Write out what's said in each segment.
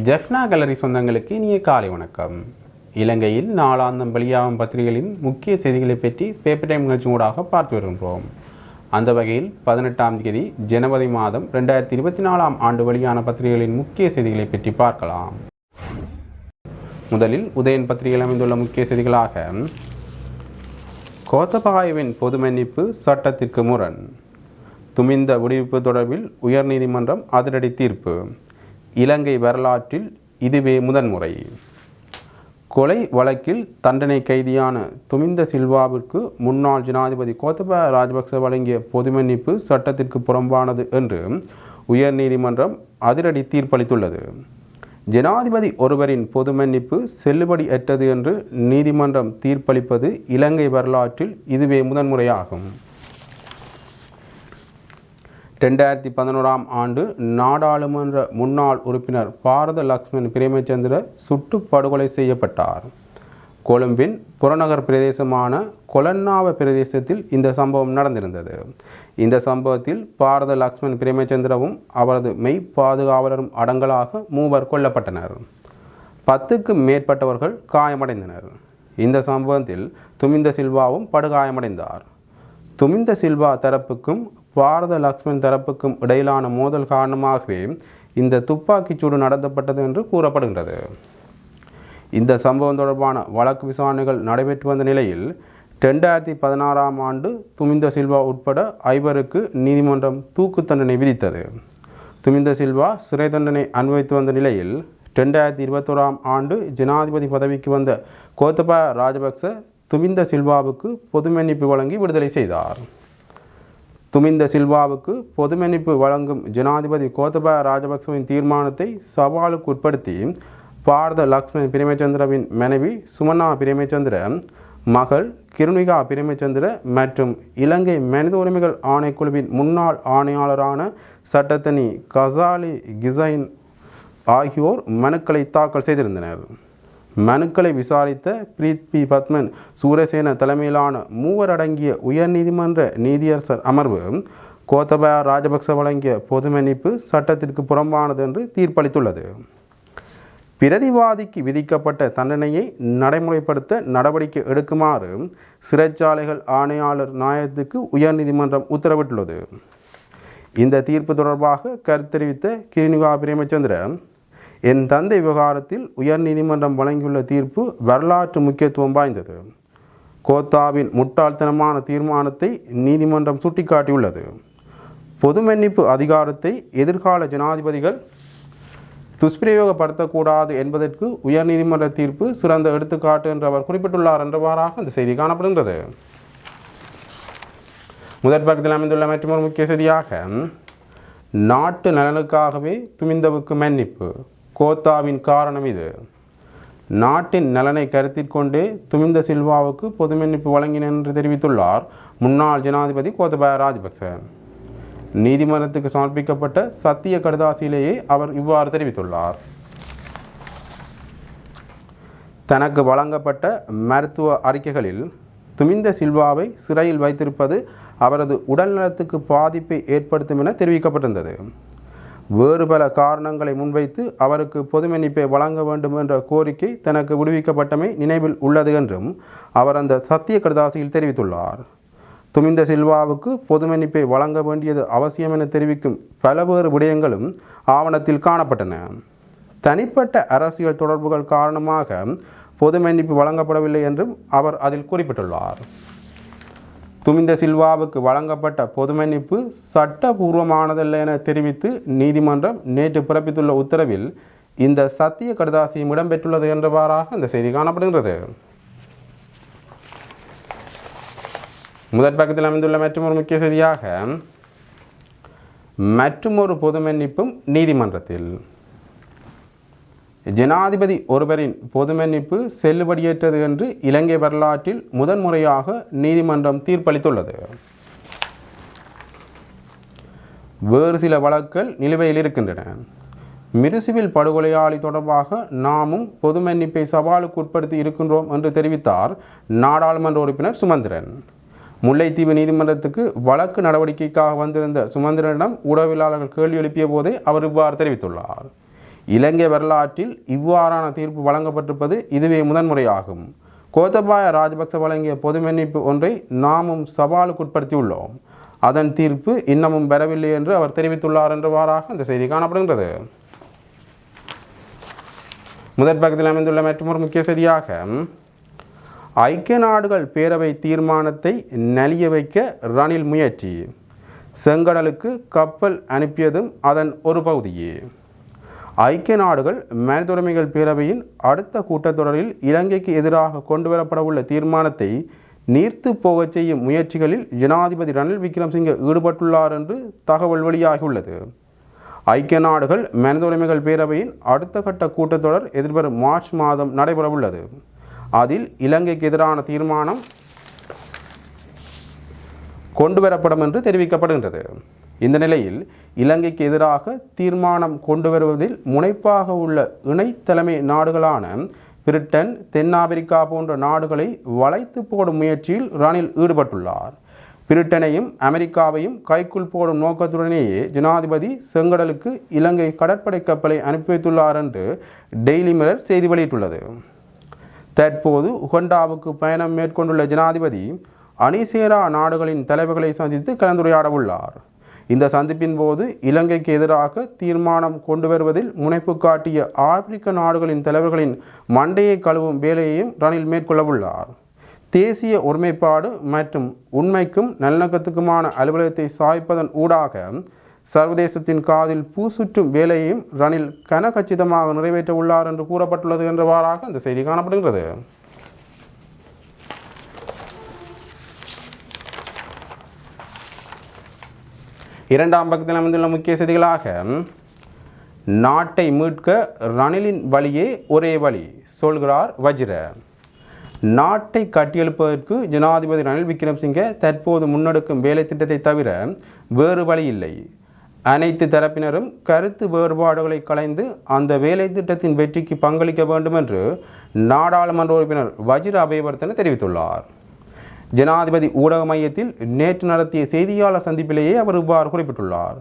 ஜெஃப்னா கலரி சொந்தங்களுக்கு இனிய காலை வணக்கம். இலங்கையில் நாளாந்தம் வெளியாகும் பத்திரிகைகளின் முக்கிய செய்திகளை பற்றி பேப்பர் டைம் நிகழ்ச்சி ஊடாக பார்த்து வருகின்றோம். அந்த வகையில் பதினெட்டாம் தேதி ஜனவரி மாதம் ரெண்டாயிரத்தி இருபத்தி நாலாம் ஆண்டு வெளியான பத்திரிகைகளின் முக்கிய செய்திகளை பற்றி பார்க்கலாம். முதலில் உதயன் பத்திரிகையில் அமைந்துள்ள முக்கிய செய்திகளாக கோத்தபாயவின் பொது மன்னிப்பு சட்டத்திற்கு முரண். துமிந்த விடுவிப்பு தொடர்பில் உயர்நீதிமன்றம் அதிரடி தீர்ப்பு. இலங்கை வரலாற்றில் இதுவே முதன்முறை. கொலை வழக்கில் தண்டனை கைதியான துமிந்த சில்வாவிற்கு முன்னாள் ஜனாதிபதி கோத்தப ராஜபக்ச வழங்கிய பொது மன்னிப்பு சட்டத்திற்கு புறம்பானது என்று உயர்நீதிமன்றம் அதிரடி தீர்ப்பளித்துள்ளது. ஜனாதிபதி ஒருவரின் பொது மன்னிப்பு செல்லுபடியற்றது என்று நீதிமன்றம் தீர்ப்பளிப்பது இலங்கை வரலாற்றில் இதுவே முதன்முறையாகும். ரெண்டாயிரத்தி பதினோராம் ஆண்டு நாடாளுமன்ற முன்னாள் உறுப்பினர் பாரத லக்ஷ்மன் பிரேமச்சந்திர சுட்டு படுகொலை செய்யப்பட்டார். கொழும்பின் புறநகர் பிரதேசமான கொலன்னாவ பிரதேசத்தில் இந்த சம்பவம் நடந்திருந்தது. இந்த சம்பவத்தில் பாரத லக்ஷ்மன் பிரேமச்சந்திரவும் அவரது மெய் பாதுகாவலரும் அடங்கலாக மூவர் கொல்லப்பட்டனர். பத்துக்கும் மேற்பட்டவர்கள் காயமடைந்தனர். இந்த சம்பவத்தில் துமிந்த சில்வாவும் படுகாயமடைந்தார். துமிந்த சில்வா தரப்புக்கும் பாரத லக்ஷ்மன் தரப்புக்கும் இடையிலான மோதல் காரணமாகவே இந்த துப்பாக்கிச் சூடு நடத்தப்பட்டது என்று கூறப்படுகின்றது. இந்த சம்பவம் தொடர்பான வழக்கு விசாரணைகள் நடைபெற்று வந்த நிலையில் ரெண்டாயிரத்தி பதினாறாம் ஆண்டு துமிந்த சில்வா உட்பட ஐவருக்கு நீதிமன்றம் தூக்கு தண்டனை விதித்தது. துமிந்த சில்வா சிறை தண்டனை அனுபவித்து வந்த நிலையில் ரெண்டாயிரத்தி இருபத்தோராம் ஆண்டு ஜனாதிபதி பதவிக்கு வந்த கோத்தபாய ராஜபக்ச துமிந்த சில்வாவுக்கு பொது மன்னிப்பு வழங்கி விடுதலை செய்தார். துமிந்த சில்வாவுக்கு பொது மன்னிப்பு வழங்கும் ஜனாதிபதி கோத்தபாய ராஜபக்சவின் தீர்மானத்தை சவாலுக்கு உட்படுத்தி பாரத லக்ஷ்மண் பிரேமச்சந்திரவின் மனைவி சுமன்னா பிரேமச்சந்திர மகள் கிருணிகா பிரேமச்சந்திர மற்றும் இலங்கை மனித உரிமைகள் ஆணைக்குழுவின் முன்னாள் ஆணையாளரான சட்டத்தனி கசாலி கிசைன் ஆகியோர் மனுக்களை தாக்கல் செய்திருந்தனர். மனுக்களை விசாரித்த பிரீத் பி பத்மன் சூரசேன தலைமையிலான மூவர் அடங்கிய உயர்நீதிமன்ற நீதியரசர் அமர்வு கோத்தபயா ராஜபக்ச வழங்கிய பொது மன்னிப்பு சட்டத்திற்கு புறம்பானது என்று தீர்ப்பளித்துள்ளது. பிரதிவாதிக்கு விதிக்கப்பட்ட தண்டனையை நடைமுறைப்படுத்த நடவடிக்கை எடுக்குமாறு சிறைச்சாலைகள் ஆணையாளர் நாயகத்துக்கு உயர்நீதிமன்றம் உத்தரவிட்டுள்ளது. இந்த தீர்ப்பு தொடர்பாக கருத்து தெரிவித்த கிருணிகா பிரேமச்சந்திரன் என் தந்தை விவகாரத்தில் உயர்நீதிமன்றம் வழங்கியுள்ள தீர்ப்பு வரலாற்று முக்கியத்துவம் வாய்ந்தது. கோத்தாவின் முட்டாள்தனமான தீர்மானத்தை நீதிமன்றம் சுட்டிக்காட்டியுள்ளது. பொது மன்னிப்பு அதிகாரத்தை எதிர்கால ஜனாதிபதிகள் துஷ்பிரயோகப்படுத்தக்கூடாது என்பதற்கு உயர்நீதிமன்ற தீர்ப்பு சிறந்த எடுத்துக்காட்டு என்று அவர் குறிப்பிட்டுள்ளார் என்றவாறாக அந்த செய்தி காணப்படுகின்றது. முதற் பக்கத்தில் அமைந்துள்ள மற்றொரு முக்கிய செய்தியாக நாட்டு நலனுக்காகவே துமிந்தவுக்கு மன்னிப்பு. கோத்தாவின் காரணம் இது. நாட்டின் நலனை கருத்தில் கொண்டே துமிந்த சில்வாவுக்கு பொது மன்னிப்பு வழங்கினேன் என்று தெரிவித்துள்ளார் முன்னாள் ஜனாதிபதி கோத்தபாய ராஜபக்ச. நீதிமன்றத்துக்கு சமர்ப்பிக்கப்பட்ட சத்திய கடுதாசியிலேயே அவர் இவ்வாறு தெரிவித்துள்ளார். தனக்கு வழங்கப்பட்ட மருத்துவ அறிக்கைகளில் துமிந்த சில்வாவை சிறையில் வைத்திருப்பது அவரது உடல்நலத்துக்கு பாதிப்பை ஏற்படுத்தும் என தெரிவிக்கப்பட்டிருந்தது. வேறு பல காரணங்களை முன்வைத்து அவருக்கு பொது மன்னிப்பை வழங்க வேண்டும் என்ற கோரிக்கை தனக்கு விடுவிக்கப்பட்டமை நினைவில் உள்ளது என்றும் அவர் அந்த சத்திய கடுதாசியில் தெரிவித்துள்ளார். துமிந்த சில்வாவுக்கு பொது மன்னிப்பை வழங்க வேண்டியது அவசியம் என தெரிவிக்கும் பல வேறு விடயங்களும் ஆவணத்தில் காணப்பட்டன. தனிப்பட்ட அரசியல் தொடர்புகள் காரணமாக பொது மன்னிப்பு வழங்கப்படவில்லை என்றும் அவர் அதில் குறிப்பிட்டுள்ளார். துமிந்த சில்வாவுக்கு வழங்கப்பட்ட பொது மன்னிப்பு சட்டபூர்வமானதல்ல என தெரிவித்து நீதிமன்றம் நேற்று பிறப்பித்துள்ள உத்தரவில் இந்த சத்திய கடுதாசியும் இடம்பெற்றுள்ளது என்றவாறாக இந்த செய்தி காணப்படுகிறது முதற் பக்கத்தில் அமைந்துள்ள மற்றொரு முக்கிய செய்தியாக மற்றுமொரு பொது மன்னிப்பும் நீதிமன்றத்தில். ஜனாதிபதி ஒருவரின் பொது மன்னிப்பு என்று இலங்கை வரலாற்றில் முதன்முறையாக நீதிமன்றம் தீர்ப்பளித்துள்ளது. வேறு சில வழக்குகள் நிலுவையில் இருக்கின்றன. மிருசுவில் படுகொலையாளி தொடர்பாக நாமும் பொது மன்னிப்பை சவாலுக்கு உட்படுத்தி இருக்கின்றோம் என்று தெரிவித்தார் நாடாளுமன்ற உறுப்பினர் சுமந்திரன். முல்லைத்தீவு நீதிமன்றத்துக்கு வழக்கு நடவடிக்கைக்காக வந்திருந்த சுமந்திரனிடம் ஊடகவியலாளர்கள் கேள்வி எழுப்பிய போதே அவர் இவ்வாறு தெரிவித்துள்ளார். இலங்கை வரலாற்றில் இவ்வாறான தீர்ப்பு வழங்கப்பட்டிருப்பது இதுவே முதன்முறையாகும். கோத்தபாய ராஜபக்ச வழங்கிய பொது மன்னிப்பு ஒன்றை நாமும் சவாலுக்குட்படுத்தியுள்ளோம். அதன் தீர்ப்பு இன்னமும் பெறவில்லை என்று அவர் தெரிவித்துள்ளார் என்றவாறாக இந்த செய்தி காணப்படுகின்றது. முதற் பக்கத்தில் அமைந்துள்ள மற்றொரு முக்கிய செய்தியாக ஐக்கிய நாடுகள் பேரவை தீர்மானத்தை நலிய வைக்க ரணில் முயற்சி. செங்கடலுக்கு கப்பல் அனுப்பியதும் அதன் ஒரு பகுதியே. ஐக்கிய நாடுகள் மனிதுரிமைகள் பேரவையின் அடுத்த கூட்டத்தொடரில் இலங்கைக்கு எதிராக கொண்டுவரப்படவுள்ள தீர்மானத்தை நீர்த்து போகச் செய்யும் முயற்சிகளில் ஜனாதிபதி ரணில் விக்ரம்சிங்கே ஈடுபட்டுள்ளார் என்று தகவல் வெளியாகியுள்ளது. ஐக்கிய நாடுகள் மனிதுரிமைகள் பேரவையின் அடுத்த கட்ட கூட்டத்தொடர் எதிர்வரும் மார்ச் மாதம் நடைபெறவுள்ளது. அதில் இலங்கைக்கு எதிரான தீர்மானம் கொண்டுவரப்படும் என்று தெரிவிக்கப்படுகின்றது. இந்த நிலையில் இலங்கைக்கு எதிராக தீர்மானம் கொண்டு வருவதில் முனைப்பாக உள்ள இணை தலைமை நாடுகளான பிரிட்டன் தென்னாப்பிரிக்கா போன்ற நாடுகளை வளைத்து போடும் முயற்சியில் ரணில் ஈடுபட்டுள்ளார். பிரிட்டனையும் அமெரிக்காவையும் கைக்குள் போடும் நோக்கத்துடனேயே ஜனாதிபதி செங்கடலுக்கு இலங்கை கடற்படை கப்பலை அனுப்பி வைத்துள்ளார் என்று டெய்லி மிரர் செய்தி வெளியிட்டுள்ளது. தற்போது உகண்டாவுக்கு பயணம் மேற்கொண்டுள்ள ஜனாதிபதி அணிசேரா நாடுகளின் தலைவர்களை சந்தித்து கலந்துரையாட உள்ளார் இந்த சந்திப்பின் போது இலங்கைக்கு எதிராக தீர்மானம் கொண்டு வருவதில் முனைப்பு காட்டிய ஆப்பிரிக்க நாடுகளின் தலைவர்களின் மண்டையை கழுவும் வேலையையும் ரணில் மேற்கொள்ளவுள்ளார். தேசிய ஒருமைப்பாடு மற்றும் உண்மைக்கும் நல்லிணக்கத்துக்குமான அலுவலகத்தை சாய்ப்பதன் ஊடாக சர்வதேசத்தின் காதில் பூ சுற்றும் வேலையையும் ரணில் கனகச்சிதமாக நிறைவேற்ற உள்ளார் என்று கூறப்பட்டுள்ளது என்றவாறாக இந்த செய்தி காணப்படுகிறது இரண்டாம் பக்கத்தில் அமைந்துள்ள முக்கிய செய்திகளாக நாட்டை மீட்க ரணிலின் வழியே ஒரே வழி சொல்கிறார் வஜ்ர. நாட்டை கட்டியெழுப்பதற்கு ஜனாதிபதி ரணில் விக்ரம்சிங்கே தற்போது முன்னெடுக்கும் வேலை திட்டத்தை தவிர வேறு வழி இல்லை. அனைத்து தரப்பினரும் கருத்து வேறுபாடுகளை கலைந்து அந்த வேலை திட்டத்தின் வெற்றிக்கு பங்களிக்க வேண்டும் என்று நாடாளுமன்ற உறுப்பினர் வஜிர அபயவர்த்தன தெரிவித்துள்ளார். ஜனாதிபதி ஊடக மையத்தில் நேற்று நடத்திய செய்தியாளர் சந்திப்பிலேயே அவர் இவ்வாறு குறிப்பிட்டுள்ளார்.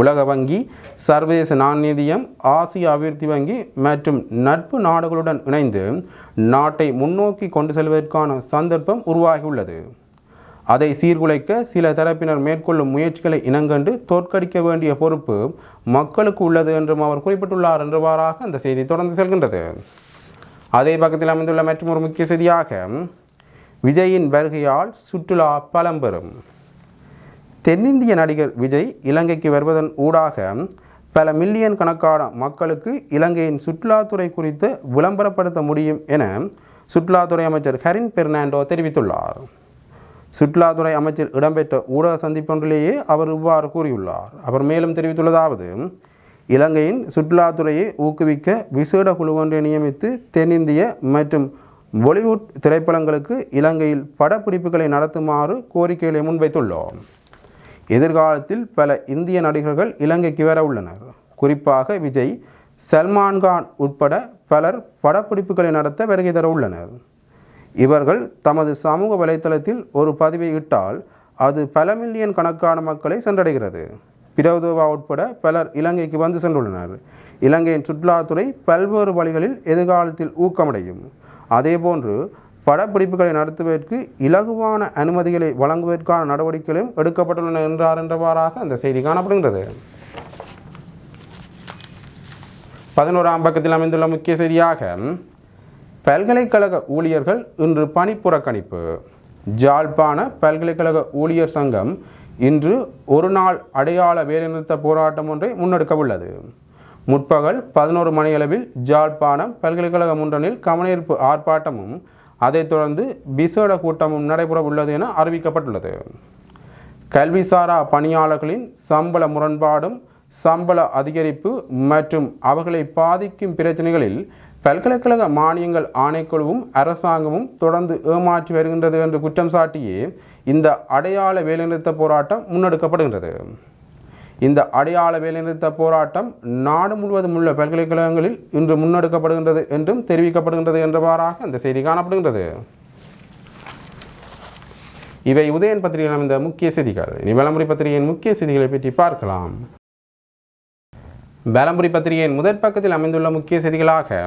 உலக வங்கி சர்வதேச நாணயநிதியம் ஆசிய அபிவிருத்தி வங்கி மற்றும் நட்பு நாடுகளுடன் இணைந்து நாட்டை முன்னோக்கி கொண்டு செல்வதற்கான சந்தர்ப்பம் உருவாகியுள்ளது. அதை சீர்குலைக்க சில தரப்பினர் மேற்கொள்ளும் முயற்சிகளை இனங்கண்டு தோற்கடிக்க வேண்டிய பொறுப்பு மக்களுக்கு உள்ளது என்றும் அவர் குறிப்பிட்டுள்ளார் என்றவாறாக அந்த செய்தி தொடர்ந்து செல்கின்றது. அதே பக்கத்தில் அமைந்துள்ள மற்றும் ஒரு முக்கிய செய்தியாக விஜயின் வருகையால் சுற்றுலா பலம் பெறும். தென்னிந்திய நடிகர் விஜய் இலங்கைக்கு வருவதன் ஊடாக பல மில்லியன் கணக்கான மக்களுக்கு இலங்கையின் சுற்றுலாத்துறை குறித்து விளம்பரப்படுத்த முடியும் என சுற்றுலாத்துறை அமைச்சர் ஹரின் பெர்னாண்டோ தெரிவித்துள்ளார். சுற்றுலாத்துறை அமைச்சர் இடம்பெற்ற ஊடக சந்திப்பொன்றிலேயே அவர் இவ்வாறு கூறியுள்ளார். அவர் மேலும் தெரிவித்துள்ளதாவது இலங்கையின் சுற்றுலாத்துறையை ஊக்குவிக்க விசேட குழு ஒன்றை நியமித்து தென்னிந்திய மற்றும் பாலிவுட் திரைப்படங்களுக்கு இலங்கையில் படப்பிடிப்புகளை நடத்துமாறு கோரிக்கைகளை முன்வைத்துள்ளோம். எதிர்காலத்தில் பல இந்திய நடிகர்கள் இலங்கைக்கு வர உள்ளனர். குறிப்பாக விஜய் சல்மான் கான் உட்பட பலர் படப்பிடிப்புகளை நடத்த வருகை தர உள்ளனர். இவர்கள் தமது சமூக வலைத்தளத்தில் ஒரு பதிவை இட்டால் அது பல மில்லியன் கணக்கான மக்களை சென்றடைகிறது. பிரதோவா உட்பட பலர் இலங்கைக்கு வந்து சென்றுள்ளனர். இலங்கையின் சுற்றுலாத்துறை பல்வேறு வழிகளில் எதிர்காலத்தில் ஊக்கமடையும். அதேபோன்று படப்பிடிப்புகளை நடத்துவதற்கு இலகுவான அனுமதிகளை வழங்குவதற்கான நடவடிக்கைகளும் எடுக்கப்பட்டுள்ளன என்றார் என்றவாறாக அந்த செய்தி காணப்படுகின்றது. பதினோராம் பக்கத்தில் அமைந்துள்ள முக்கிய செய்தியாக பல்கலைக்கழக ஊழியர்கள் இன்று பணி புறக்கணிப்பு. ஜாழ்ப்பாண பல்கலைக்கழக ஊழியர் சங்கம் இன்று ஒரு நாள் அடையாள வேலைநிறுத்த போராட்டம் ஒன்றை முன்னெடுக்க உள்ளது முற்பகல் பதினோரு மணியளவில் ஜாழ்ப்பாணம் பல்கலைக்கழக முன்றனில் கவனஈர்ப்பு ஆர்ப்பாட்டமும் அதைத் தொடர்ந்து விசேட கூட்டமும் நடைபெற உள்ளது என அறிவிக்கப்பட்டுள்ளது. கல்விசாரா பணியாளர்களின் சம்பள முரண்பாடும் சம்பள அதிகரிப்பு மற்றும் அவர்களை பாதிக்கும் பிரச்சனைகளில் பல்கலைக்கழக மானியங்கள் ஆணைக்குழுவும் அரசாங்கமும் தொடர்ந்து ஏமாற்றி வருகின்றது என்று குற்றம் சாட்டியே இந்த அடையாள வேலைநிறுத்த போராட்டம் முன்னெடுக்கப்படுகின்றது. இந்த அடையாள வேலைநிறுத்த போராட்டம் நாடு முழுவதும் உள்ள பல்கலைக்கழகங்களில் இன்று முன்னெடுக்கப்படுகின்றது என்றும் தெரிவிக்கப்படுகின்றது என்றவாறாக இந்த செய்தி காணப்படுகின்றது. இவை உதயன் பத்திரிகையில் அமைந்த முக்கிய செய்திகள். இனி வளமுறை பத்திரிகையின் முக்கிய செய்திகளை பற்றி பார்க்கலாம். பலம்புரி பத்திரிகையின் முதற் பக்கத்தில் அமைந்துள்ள முக்கிய செய்திகளாக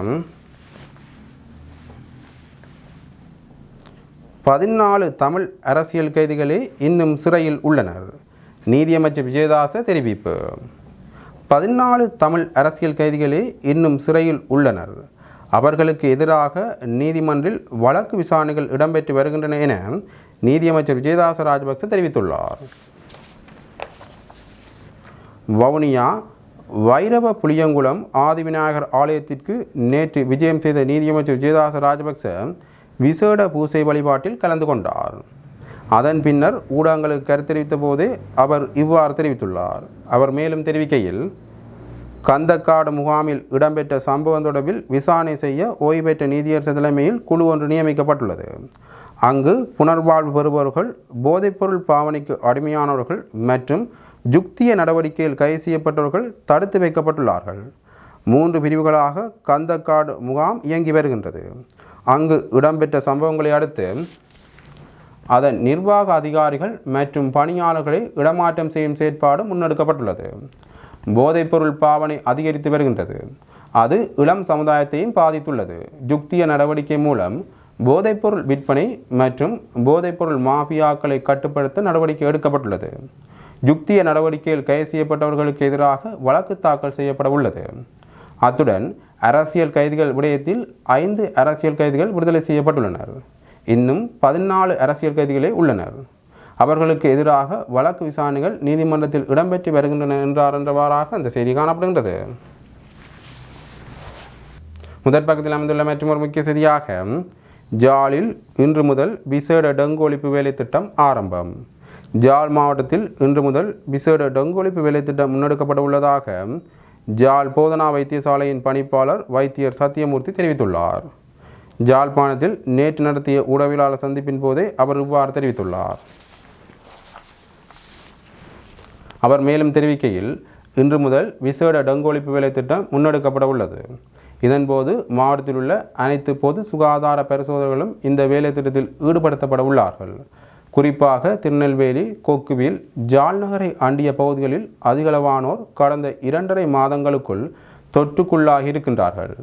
பதினாலு தமிழ் அரசியல் கைதிகளே இன்னும் சிறையில் உள்ளனர். நீதியமைச்சர் விஜயதாச தெரிவிப்பு. பதினாலு தமிழ் அரசியல் கைதிகளே இன்னும் சிறையில் உள்ளனர். அவர்களுக்கு எதிராக நீதிமன்றில் வழக்கு விசாரணைகள் இடம்பெற்று வருகின்றன என நீதியமைச்சர் விஜயதாச ராஜபக்ச தெரிவித்துள்ளார். வவுனியா வைரவ புளியங்குளம் ஆதிவிநாயகர் ஆலயத்திற்கு நேற்று விஜயம் செய்த நீதியமைச்சர் விஜயதாச ராஜபக்ச விசேட பூசை வழிபாட்டில் கலந்து கொண்டார். அதன் பின்னர் ஊடகங்களுக்கு கருத்து தெரிவித்த போதே அவர் இவ்வாறு தெரிவித்துள்ளார். அவர் மேலும் தெரிவிக்கையில் கந்தக்காடு முகாமில் இடம்பெற்ற சம்பவம் தொடர்பில் விசாரணை செய்ய ஓய்வு பெற்ற நீதியரசு தலைமையில் குழு ஒன்று நியமிக்கப்பட்டுள்ளது. அங்கு புனர்வாழ்வு பெறுபவர்கள் போதைப்பொருள் பாவனைக்கு அடிமையானவர்கள் மற்றும் ஜுக்திய நடவடிக்கையில் கைது செய்யப்பட்டவர்கள் தடுத்து வைக்கப்பட்டுள்ளார்கள். மூன்று பிரிவுகளாக கந்தக்காடு முகாம் இயங்கி வருகின்றது. அங்கு இடம்பெற்ற சம்பவங்களை அடுத்து அதன் நிர்வாக அதிகாரிகள் மற்றும் பணியாளர்களை இடமாற்றம் செய்யும் செயற்பாடு முன்னெடுக்கப்பட்டுள்ளது. போதைப்பொருள் பாவனை அதிகரித்து வருகின்றது. அது இளம் சமுதாயத்தையும் பாதித்துள்ளது. யுக்திய நடவடிக்கை மூலம் போதைப்பொருள் விற்பனை மற்றும் போதைப்பொருள் மாஃபியாக்களை கட்டுப்படுத்த நடவடிக்கை எடுக்கப்பட்டுள்ளது. யுக்திய நடவடிக்கையில் கைது செய்யப்பட்டவர்களுக்கு எதிராக வழக்கு தாக்கல் செய்யப்பட உள்ளது. அத்துடன் அரசியல் கைதிகள் விடயத்தில் ஐந்து அரசியல் கைதிகள் விடுதலை செய்யப்பட்டுள்ளனர். இன்னும் பதினாலு அரசியல் கைதிகளே உள்ளனர். அவர்களுக்கு எதிராக வழக்கு விசாரணைகள் நீதிமன்றத்தில் இடம்பெற்று வருகின்றன என்றார் என்றவாறாக அந்த செய்தி காணப்படுகின்றது. முதற் பக்கத்தில் அமைந்துள்ள மற்றும் ஒரு முக்கிய செய்தியாக ஜாலில் இன்று முதல் விசேட டெங்கு ஒழிப்பு வேலை திட்டம் ஆரம்பம். ஜால் மாவட்டத்தில் இன்று முதல் விசேட டெங்கு ஒழிப்பு வேலை திட்டம் முன்னெடுக்கப்பட உள்ளதாக ஜால் போதனா வைத்தியசாலையின் பணிப்பாளர் வைத்தியர் சத்தியமூர்த்தி தெரிவித்துள்ளார். ஜாழ்ப்பாணத்தில் நேற்று நடத்திய ஊடகவியலாளர் சந்திப்பின் போதே அவர் இவ்வாறு தெரிவித்துள்ளார். அவர் மேலும் தெரிவிக்கையில் இன்று முதல் விசேட டங்கொழிப்பு வேலை திட்டம் முன்னெடுக்கப்பட உள்ளது. இதன்போது மாவட்டத்தில் உள்ள அனைத்து பொது சுகாதார பரிசோதனைகளும் இந்த வேலை திட்டத்தில் ஈடுபடுத்தப்பட உள்ளார்கள். குறிப்பாக திருநெல்வேலி கொக்குவில் ஜால்நகரை அண்டிய பகுதிகளில் அதிகளவானோர் கடந்த இரண்டரை மாதங்களுக்குள் தொற்றுக்குள்ளாகி இருக்கின்றார்கள்.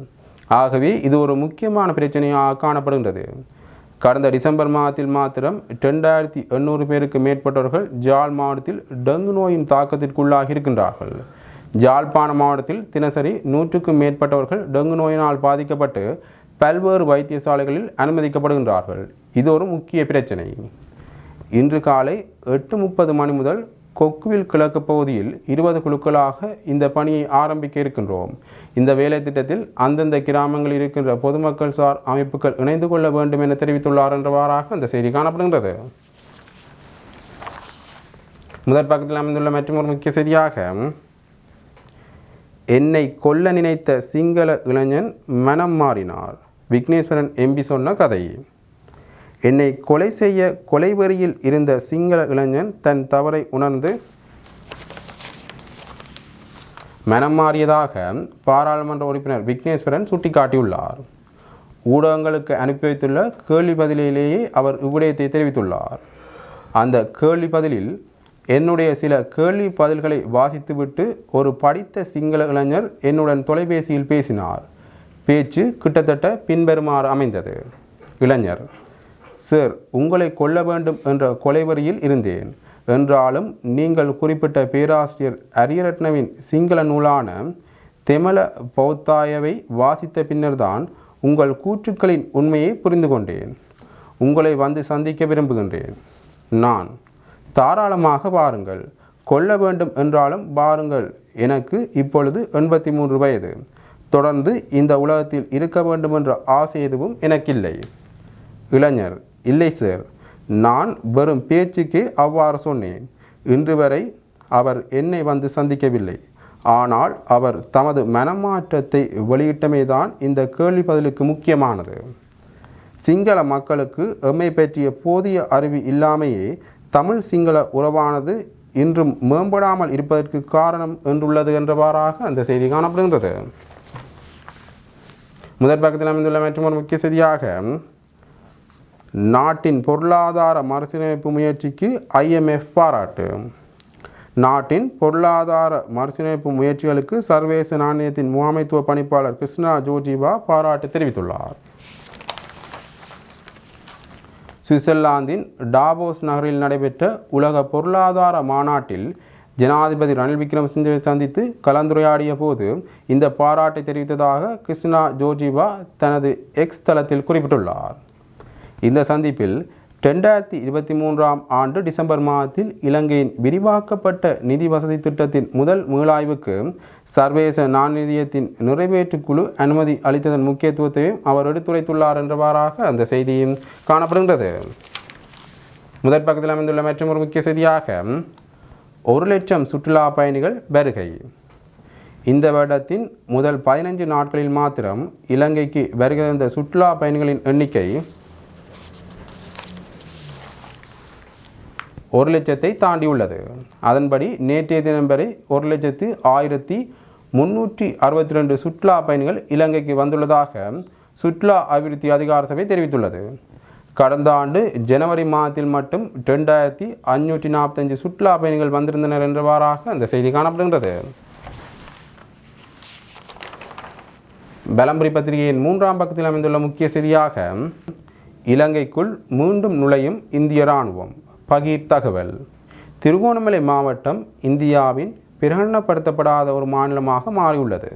ஆகவே இது ஒரு முக்கியமான பிரச்சனையாக காணப்படுகின்றது. கடந்த டிசம்பர் மாதத்தில் மாத்திரம் ரெண்டாயிரத்தி எண்ணூறு பேருக்கு மேற்பட்டவர்கள் ஜாழ் மாவட்டத்தில் டெங்கு நோயின் தாக்கத்திற்குள்ளாகி இருக்கின்றார்கள். ஜாழ்ப்பாண மாவட்டத்தில் தினசரி நூற்றுக்கும் மேற்பட்டவர்கள் டெங்கு நோயினால் பாதிக்கப்பட்டு பல்வேறு வைத்தியசாலைகளில் அனுமதிக்கப்படுகின்றார்கள். இது ஒரு முக்கிய பிரச்சனை. இன்று காலை எட்டு முப்பது மணி முதல் கொக்குவில் கிழக்கு பகுதியில் இருபது குழுக்களாக இந்த பணியை ஆரம்பிக்க இருக்கின்றோம். இந்த வேலை திட்டத்தில் அந்தந்த கிராமங்களில் இருக்கின்ற பொதுமக்கள் சார் அமைப்புகள் இணைந்து கொள்ள வேண்டும் என தெரிவித்துள்ளார் என்றவாறாக அந்த செய்தி காணப்படுகின்றது. முதற் பக்கத்தில் அமைந்துள்ள மற்றும் ஒரு முக்கிய செய்தியாக என்னை கொல்ல நினைத்த சிங்கள இளைஞன் மனம் மாறினார். விக்னேஸ்வரன் எம்பி சொன்ன கதை. என்னை கொலை செய்ய கொலைவெறியில் இருந்த சிங்கள இளைஞன் தன் தவறை உணர்ந்து மனம் மாறியதாக பாராளுமன்ற உறுப்பினர் விக்னேஸ்வரன் சுட்டிக்காட்டியுள்ளார். ஊடகங்களுக்கு அனுப்பி வைத்துள்ள கேள்வி பதிலிலேயே அவர் இவ்விடயத்தை தெரிவித்துள்ளார். அந்த கேள்வி பதிலில் என்னுடைய சில கேள்வி பதில்களை வாசித்துவிட்டு ஒரு படித்த சிங்கள இளைஞர் என்னுடன் தொலைபேசியில் பேசினார். பேச்சு கிட்டத்தட்ட பின்வருமாறு அமைந்தது. இளைஞர் சார் உங்களை கொல்ல வேண்டும் என்ற கொலைவரியில் இருந்தேன். என்றாலும் நீங்கள் குறிப்பிட்ட பேராசிரியர் அரியரட்னவின் சிங்கள நூலான தெமல பௌத்தாயவை வாசித்த பின்னர்தான் உங்கள் கூற்றுக்களின் உண்மையை புரிந்து கொண்டேன். உங்களை வந்து சந்திக்க விரும்புகின்றேன். நான் தாராளமாக வாருங்கள். கொல்ல வேண்டும் என்றாலும் வாருங்கள். எனக்கு இப்பொழுது எண்பத்தி மூன்று வயது. தொடர்ந்து இந்த உலகத்தில் இருக்க வேண்டும் என்ற ஆசை எதுவும் எனக்கில்லை. இளைஞர் இல்லை சார். நான் வெறும் பேச்சுக்கு அவ்வாறு சொன்னேன். இன்று வரை அவர் என்னை வந்து சந்திக்கவில்லை. ஆனால் அவர் தமது மனமாற்றத்தை வெளியிட்டமே தான் இந்த கேள்வி பதிலுக்கு முக்கியமானது. சிங்கள மக்களுக்கு எம்மை பற்றிய போதிய அறிவு இல்லாமையே தமிழ் சிங்கள உறவானது இன்றும் மேம்படாமல் இருப்பதற்கு காரணம் என்றுள்ளது என்றவாறாக அந்த செய்தி காணப்படுகின்றது. முதற் பக்கத்தில் அமைந்துள்ள மற்றும் ஒரு முக்கிய செய்தியாக நாட்டின் பொருளாதார மறுசீரமைப்பு முயற்சிக்கு ஐஎம்எஃப் பாராட்டு. நாட்டின் பொருளாதார மறுசீரமைப்பு முயற்சிகளுக்கு சர்வதேச நாணயத்தின் முகாமைத்துவ பணிப்பாளர் கிருஷ்ணா ஜோஜிபா பாராட்டு தெரிவித்துள்ளார். சுவிட்சர்லாந்தின் டாபோஸ் நகரில் நடைபெற்ற உலக பொருளாதார மாநாட்டில் ஜனாதிபதி ரணில் விக்ரமசிங்கவை சந்தித்து கலந்துரையாடிய போது இந்த பாராட்டை தெரிவித்ததாக கிருஷ்ணா ஜோஜிபா தனது எக்ஸ் தளத்தில் குறிப்பிட்டுள்ளார். இந்த சந்திப்பில் ரெண்டாயிரத்தி இருபத்தி மூன்றாம் ஆண்டு டிசம்பர் மாதத்தில் இலங்கையின் விரிவாக்கப்பட்ட நிதி வசதி திட்டத்தின் முதல் மீளாய்வுக்கு சர்வதேச நாணயத்தின் நிறைவேற்று குழு அனுமதி அளித்ததன் முக்கியத்துவத்தையும் அவர் எடுத்துரைத்துள்ளார் என்றவாறாக அந்த செய்தியும் காணப்படுகின்றது. முதற் பக்கத்தில் அமைந்துள்ள மற்றும் ஒரு முக்கிய செய்தியாக ஒரு லட்சம் சுற்றுலா பயணிகள் வருகை. இந்த வருடத்தின் முதல் பதினைஞ்சு நாட்களில் மாத்திரம் இலங்கைக்கு வருகை தந்த சுற்றுலா பயணிகளின் எண்ணிக்கை ஒரு லட்சத்தை தாண்டியுள்ளது. அதன்படி நேற்றைய தினம் வரை ஒரு லட்சத்து ஆயிரத்தி முன்னூற்றி அறுபத்தி ரெண்டு சுற்றுலா பயணிகள் இலங்கைக்கு வந்துள்ளதாக சுற்றுலா அபிவிருத்தி அதிகார சபை தெரிவித்துள்ளது. கடந்த ஆண்டு ஜனவரி மாதத்தில் மட்டும் ரெண்டாயிரத்தி அஞ்சூற்றி நாற்பத்தஞ்சு சுற்றுலா பயணிகள் வந்திருந்தனர் என்றவாறாக அந்த செய்தி காணப்படுகின்றது. பலம்புரி பத்திரிகையின் மூன்றாம் பக்கத்தில் அமைந்துள்ள முக்கிய செய்தியாக இலங்கைக்குள் மீண்டும் நுழையும் இந்திய இராணுவம். பகிர் தகவல் திருகோணமலை மாவட்டம் இந்தியாவின் பிரகடனப்படுத்தப்படாத ஒரு மாநிலமாக மாறியுள்ளது.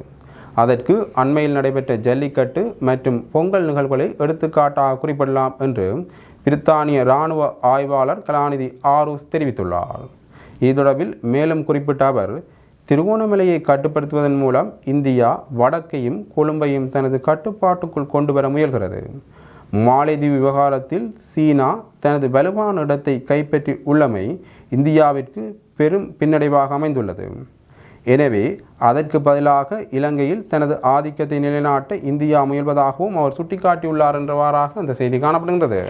அதற்கு அண்மையில் நடைபெற்ற ஜல்லிக்கட்டு மற்றும் பொங்கல் நிகழ்வுகளை எடுத்துக்காட்டாக குறிப்பிடலாம் என்று பிரித்தானிய இராணுவ ஆய்வாளர் கலாநிதி ஆரூஸ் தெரிவித்துள்ளார். இது தொடர்பில் மேலும் குறிப்பிட்ட அவர் திருகோணமலையை கட்டுப்படுத்துவதன் மூலம் இந்தியா வடக்கையும் கொழும்பையும் தனது கட்டுப்பாட்டுக்குள் கொண்டு வர முயல்கிறது. மாலைதீவு விவகாரத்தில் சீனா தனது வலுவான இடத்தை கைப்பற்றி உள்ளமை இந்தியாவிற்கு பெரும் பின்னடைவாக அமைந்துள்ளது. எனவே அதற்கு பதிலாக இலங்கையில் தனது ஆதிக்கத்தை நிலைநாட்ட இந்தியா முயல்வதாகவும் அவர் சுட்டிக்காட்டியுள்ளார் என்றவாறாக அந்த செய்தி காணப்படுகின்றது.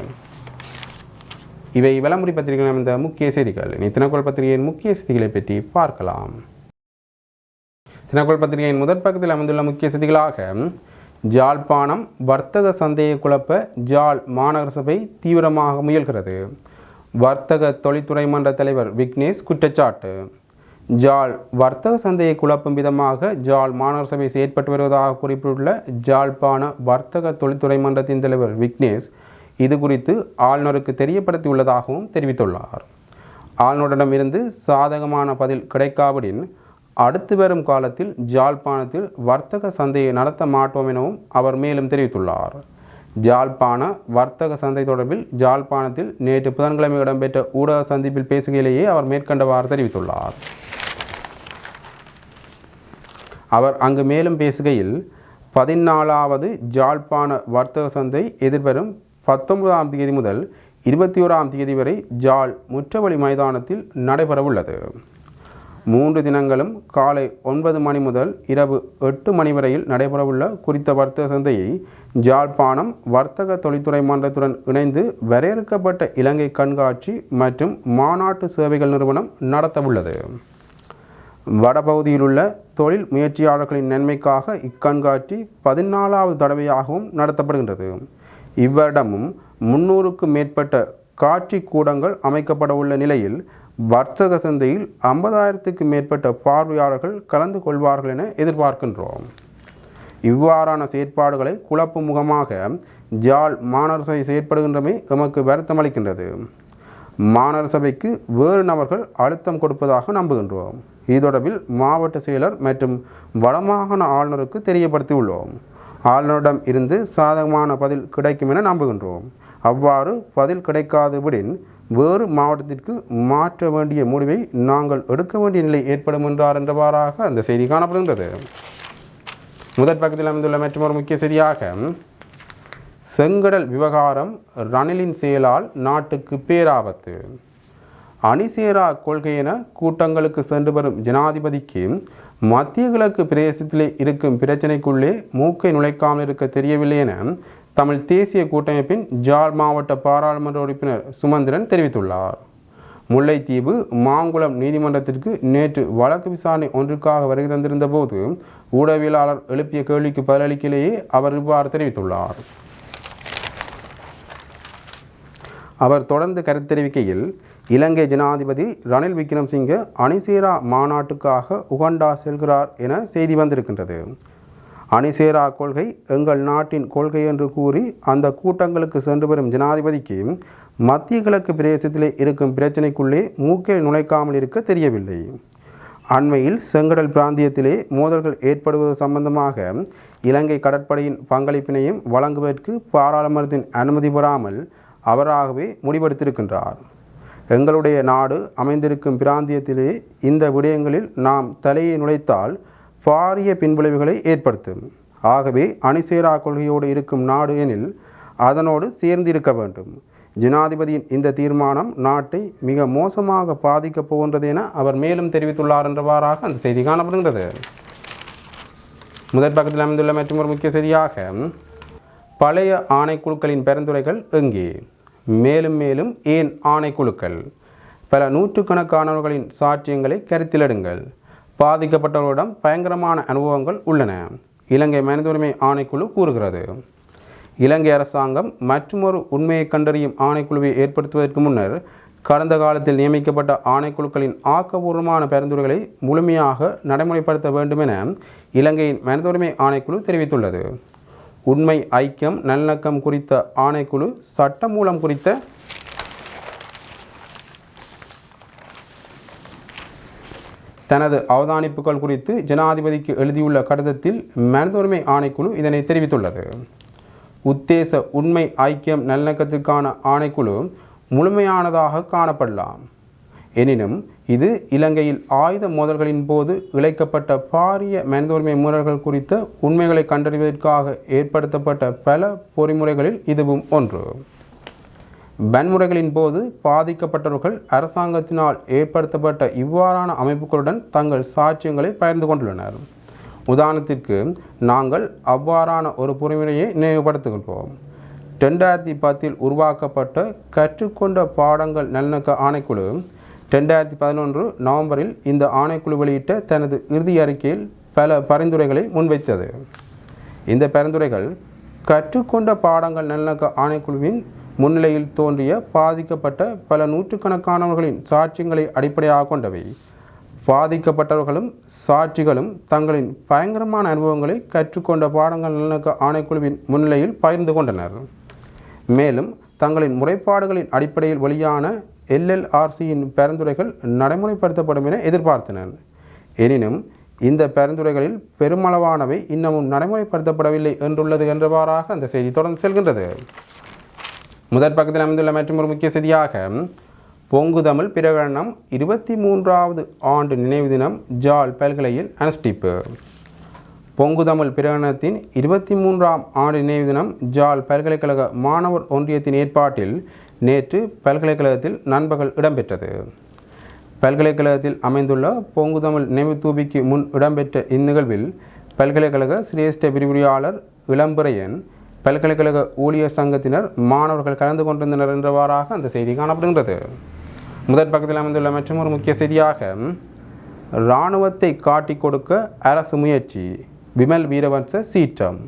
இவை விளம்பரி பத்திரிகையில் அமைந்த முக்கிய செய்திகள். இனி தினக்குள் பத்திரிகையின் முக்கிய செய்திகளை பற்றி பார்க்கலாம். தினக்குள் பத்திரிகையின் முதற் பக்கத்தில் அமைந்துள்ள முக்கிய செய்திகளாக ஜாழ்ப்பாணம் வர்த்தக சந்தையை குழப்ப ஜாழ் மாநகர சபை தீவிரமாக முயல்கிறது. வர்த்தக தொழில்துறை மன்ற தலைவர் விக்னேஷ் குற்றச்சாட்டு. ஜாழ் வர்த்தக சந்தையை குழப்பும் விதமாக ஜாழ் மாநகர சபை செயற்பட்டு வருவதாக குறிப்பிட்டுள்ள ஜாழ்ப்பாண வர்த்தக தொழில்துறை மன்றத்தின் தலைவர் விக்னேஷ் இது குறித்து ஆளுநருக்கு தெரியப்படுத்தியுள்ளதாகவும் தெரிவித்துள்ளார். ஆளுநரிடமிருந்து சாதகமான பதில் கிடைக்காவிடின் அடுத்து வரும் காலத்தில் ஜாழ்ப்பாணத்தில் வர்த்தக சந்தையை நடத்த மாட்டோம் எனவும் அவர் மேலும் தெரிவித்துள்ளார். ஜாழ்ப்பாண வர்த்தக சந்தை தொடர்பில் ஜாழ்ப்பாணத்தில் நேற்று புதன்கிழமை இடம்பெற்ற ஊடக சந்திப்பில் பேசுகையிலேயே அவர் மேற்கண்டவாறு தெரிவித்துள்ளார். அவர் அங்கு மேலும் பேசுகையில் பதினாலாவது ஜாழ்ப்பாண வர்த்தக சந்தை எதிர்வரும் பத்தொன்பதாம் தேதி முதல் இருபத்தி ஓராம் தேதி வரை ஜாழ் முற்றவழி மைதானத்தில் நடைபெறவுள்ளது. மூன்று தினங்களும் காலை ஒன்பது மணி முதல் இரவு எட்டு மணி வரையில் நடைபெறவுள்ள குறித்த வர்த்தக சந்தையை ஜாழ்ப்பாணம் வர்த்தக தொழில்துறை மன்றத்துடன் இணைந்து வரையறுக்கப்பட்ட இலங்கை கண்காட்சி மற்றும் மாநாட்டு சேவைகள் நிறுவனம் நடத்தவுள்ளது. வடபகுதியில் உள்ள தொழில் முயற்சியாளர்களின் நன்மைக்காக இக்கண்காட்சி பதினாலாவது தடவையாகவும் நடத்தப்படுகின்றது. இவ்விடமும் முன்னூறுக்கும் மேற்பட்ட காட்சி கூடங்கள் அமைக்கப்பட உள்ள நிலையில் வர்த்தக சந்தையில் ஐம்பதாயிரத்துக்கு மேற்பட்ட பார்வையாளர்கள் கலந்து கொள்வார்கள் என எதிர்பார்க்கின்றோம். இவ்வாறான செயற்பாடுகளை குழப்பு முகமாக ஜால் மாநகர சபை செயற்படுகின்றமை எமக்கு வருத்தமளிக்கின்றது மாநகர சபைக்கு வேறு நபர்கள் அழுத்தம் கொடுப்பதாக நம்புகின்றோம். இது தொடர்பில் மாவட்ட செயலர் மற்றும் வடமாகாண ஆளுநருக்கு தெரியப்படுத்தியுள்ளோம். ஆளுநரிடம் இருந்து சாதகமான பதில் கிடைக்கும் என நம்புகின்றோம். அவ்வாறு பதில் கிடைக்காதபடின் வேறு மாவட்டத்திற்கு மாற்ற வேண்டிய முடிவை நாங்கள் எடுக்க வேண்டிய நிலை ஏற்படும் என்றார் என்றவாறாக அந்த செய்தி காணப்படுகின்றது. முதற் பக்கத்தில் அமைந்துள்ள மற்றொரு முக்கிய செய்தியாக செங்கடல் விவகாரம் ரணிலின் செயலால் நாட்டுக்கு பேராபத்து. அணிசேரா கொள்கை என கூட்டங்களுக்கு சென்று வரும் ஜனாதிபதிக்கு மத்திய கிழக்கு பிரதேசத்திலே இருக்கும் பிரச்சனைக்குள்ளே மூக்கை நுழைக்காமல் இருக்க தெரியவில்லை என தமிழ் தேசிய கூட்டமைப்பின் ஜாழ் மாவட்ட பாராளுமன்ற உறுப்பினர் சுமந்திரன் தெரிவித்துள்ளார். முல்லைத்தீவு மாங்குளம் நீதிமன்றத்திற்கு நேற்று வழக்கு விசாரணை ஒன்றுக்காக வருகை தந்திருந்த போது ஊடகவியலாளர் எழுப்பிய கேள்விக்கு பதிலளிக்கையிலேயே அவர் இவ்வாறு தெரிவித்துள்ளார். அவர் தொடர்ந்து கருத்து தெரிவிக்கையில் இலங்கை ஜனாதிபதி ரணில் விக்ரம்சிங்கே அணிசேரா மாநாட்டுக்காக உகண்டா செல்கிறார் என செய்தி வந்திருக்கின்றது. அணிசேரா கொள்கை எங்கள் நாட்டின் கொள்கை என்று கூறி அந்த கூட்டங்களுக்கு சென்று வரும் ஜனாதிபதிக்கு மத்திய கிழக்கு பிரதேசத்திலே இருக்கும் பிரச்சினைக்குள்ளே மூக்கை நுழைக்காமல் இருக்க தெரியவில்லை. அண்மையில் செங்கடல் பிராந்தியத்திலே மோதல்கள் ஏற்படுவது சம்பந்தமாக இலங்கை கடற்படையின் பங்களிப்பினையும் வழங்குவதற்கு பாராளுமன்றத்தின் அனுமதி பெறாமல் அவராகவே முடிவெடுத்திருக்கின்றார். எங்களுடைய நாடு அமைந்திருக்கும் பிராந்தியத்திலே இந்த விடயங்களில் நாம் தலையை நுழைத்தால் பாரிய பின்விளைவுகளை ஏற்படுத்தும். ஆகவே அணிசேரா கொள்கையோடு இருக்கும் நாடு எனில் அதனோடு சேர்ந்து இருக்க வேண்டும். ஜனாதிபதியின் இந்த தீர்மானம் நாட்டை மிக மோசமாக பாதிக்கப் போகின்றது என அவர் மேலும் தெரிவித்துள்ளார் என்றவாறாக அந்த செய்தி காணப்படுகின்றது. முதற் பக்கத்தில் அமைந்துள்ள மற்றும் ஒரு முக்கிய செய்தியாக பழைய ஆணைக்குழுக்களின் பரிந்துரைகள் எங்கே? மேலும் மேலும் ஏன் ஆணைக்குழுக்கள்? பல நூற்றுக்கணக்கானவர்களின் சாட்சியங்களை கருத்திலெடுங்கள். பாதிக்கப்பட்டவர்களிடம் பயங்கரமான அனுபவங்கள் உள்ளன. இலங்கை மனித உரிமை ஆணைக்குழு கூறுகிறது. இலங்கை அரசாங்கம் மற்றொரு உண்மையை கண்டறியும் ஆணைக்குழுவை ஏற்படுத்துவதற்கு முன்னர் கடந்த காலத்தில் நியமிக்கப்பட்ட ஆணைக்குழுக்களின் ஆக்கபூர்வமான பரிந்துரைகளை முழுமையாக நடைமுறைப்படுத்த வேண்டும் என இலங்கையின் மனித உரிமை ஆணைக்குழு தெரிவித்துள்ளது. உண்மை ஐக்கியம் நல்லிணக்கம் குறித்த ஆணைக்குழு சட்டமூலம் குறித்த தனது அவதானிப்புகள் குறித்து ஜனாதிபதிக்கு எழுதியுள்ள கடிதத்தில் மனித ஆணைக்குழு இதனை தெரிவித்துள்ளது. உத்தேச உண்மை ஐக்கியம் நல்லிணக்கத்திற்கான ஆணைக்குழு முழுமையானதாக காணப்படலாம். எனினும் இது இலங்கையில் ஆயுத மோதல்களின் போது இழைக்கப்பட்ட பாரிய மனித உரிமை மீறல்கள் குறித்த உண்மைகளை கண்டறிவதற்காக ஏற்படுத்தப்பட்ட பல பொறிமுறைகளில் இதுவும் ஒன்று. வன்முறைகளின் போது பாதிக்கப்பட்டவர்கள் அரசாங்கத்தினால் ஏற்படுத்தப்பட்ட இவ்வாறான அமைப்புகளுடன் தங்கள் சாட்சியங்களை பகிர்ந்து கொண்டுள்ளனர். உதாரணத்திற்கு நாங்கள் அவ்வாறான ஒரு பொறிமுறையை நினைவுபடுத்துகின்றோம். ரெண்டாயிரத்தி பத்தில் உருவாக்கப்பட்ட கற்றுக்கொண்ட பாடங்கள் நல்லிணக்க ஆணைக்குழு ரெண்டாயிரத்தி பதினொன்று நவம்பரில் இந்த ஆணைக்குழு வெளியிட்ட தனது இறுதி அறிக்கையில் பல பரிந்துரைகளை முன்வைத்தது. இந்த பரிந்துரைகள் கற்றுக்கொண்ட பாடங்கள் நல்லிணக்க ஆணைக்குழுவின் முன்னிலையில் தோன்றிய பாதிக்கப்பட்ட பல நூற்றுக்கணக்கானவர்களின் சாட்சியங்களை அடிப்படையாக கொண்டவை. பாதிக்கப்பட்டவர்களும் சாட்சிகளும் தங்களின் பயங்கரமான அனுபவங்களை கற்றுக்கொண்ட பாடங்கள் நல்லிணக்க ஆணைக்குழுவின் முன்னிலையில் பகிர்ந்து கொண்டனர். மேலும் தங்களின் முறைப்பாடுகளின் அடிப்படையில் வெளியான எல்எல்ஆர்சியின் பரிந்துரைகள் நடைமுறைப்படுத்தப்படும் என எதிர்பார்த்தனர். எனினும் இந்த பரிந்துரைகளில் பெருமளவானவை இன்னமும் நடைமுறைப்படுத்தப்படவில்லை என்றுள்ளது என்றவாறாக அந்த செய்தி தொடர்ந்து செல்கின்றது. முதற் பக்கத்தில் அமைந்துள்ள மற்றும் ஒரு முக்கிய செய்தியாக பொங்கு தமிழ் பிரகடனம் இருபத்தி மூன்றாவது ஆண்டு நினைவு தினம் ஜால் பல்கலையில் அனுஷ்டிப்பு. பொங்கு தமிழ் பிரகடனத்தின் இருபத்தி மூன்றாம் ஆண்டு நினைவு தினம் ஜால் பல்கலைக்கழக மாணவர் ஒன்றியத்தின் ஏற்பாட்டில் நேற்று பல்கலைக்கழகத்தில் நண்பகல் இடம்பெற்றது. பல்கலைக்கழகத்தில் அமைந்துள்ள பொங்கு தமிழ் நினைவு தூபிக்கு முன் இடம்பெற்ற இந்நிகழ்வில் பல்கலைக்கழக சிரேஷ்ட விரிவுரையாளர் இளம்பரையன் பல்கலைக்கழக ஊழியர் சங்கத்தினர் மாணவர்கள் கலந்து கொண்டிருந்தனர் என்றவாறாக அந்த செய்தி காணப்படுகின்றது. முதற் பக்கத்தில் அமைந்துள்ள மற்றும் ஒரு முக்கிய செய்தியாக இராணுவத்தை காட்டிக் கொடுக்க அரசு முயற்சி விமல் வீரவன்ச சீற்றம்.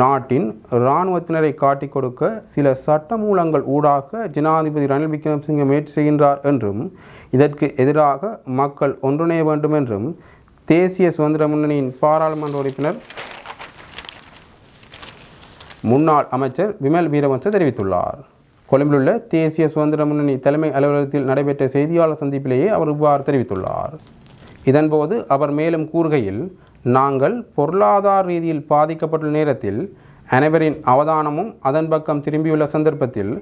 நாட்டின் இராணுவத்தினரை காட்டிக் கொடுக்க சில சட்டமூலங்கள் ஊடாக ஜனாதிபதி ரணில் விக்ரமசிங்க முயற்சி செய்கின்றார் என்றும் இதற்கு எதிராக மக்கள் ஒன்றிணைய வேண்டும் என்றும் தேசிய சுதந்திர முன்னணியின் பாராளுமன்ற உறுப்பினர் முன்னாள் அமைச்சர் விமல் வீரவன்ச தெரிவித்துள்ளார். கொழும்பிலுள்ள தேசிய சுதந்திர முன்னணி தலைமை அலுவலகத்தில் நடைபெற்ற செய்தியாளர் சந்திப்பிலேயே அவர் இவ்வாறு தெரிவித்துள்ளார். இதன்போது அவர் மேலும் கூறுகையில் நாங்கள் பொருளாதார ரீதியில் பாதிக்கப்பட்டுள்ள நேரத்தில் அனைவரின் அவதானமும் அதன் பக்கம் திரும்பியுள்ள சந்தர்ப்பத்தில்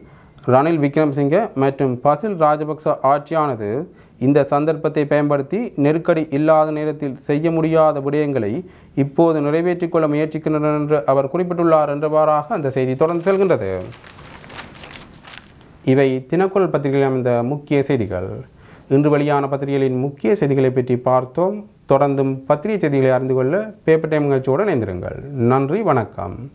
ரணில் விக்ரம்சிங்க மற்றும் பசில் ராஜபக்ச ஆட்சியானது இந்த சந்தர்ப்பத்தை பயன்படுத்தி நெருக்கடி இல்லாத நேரத்தில் செய்ய முடியாத விடயங்களை இப்போது நிறைவேற்றிக் கொள்ள முயற்சிக்கின்றனர் என்று அவர் குறிப்பிட்டுள்ளார் என்றவாறாக அந்த செய்தி தொடர்ந்து செல்கின்றது. இவை தினக்குரல் பத்திரிகையில் அமைந்த முக்கிய செய்திகள். இன்று வெளியான பத்திரிகைகளின் முக்கிய செய்திகளை பற்றி பார்த்தோம். தொடர்ந்தும் பத்திரிகை செய்திகளை அறிந்து கொள்ள பேப்பர் டைம் நிகழ்ச்சியோடு இணைந்திருங்கள். நன்றி வணக்கம்.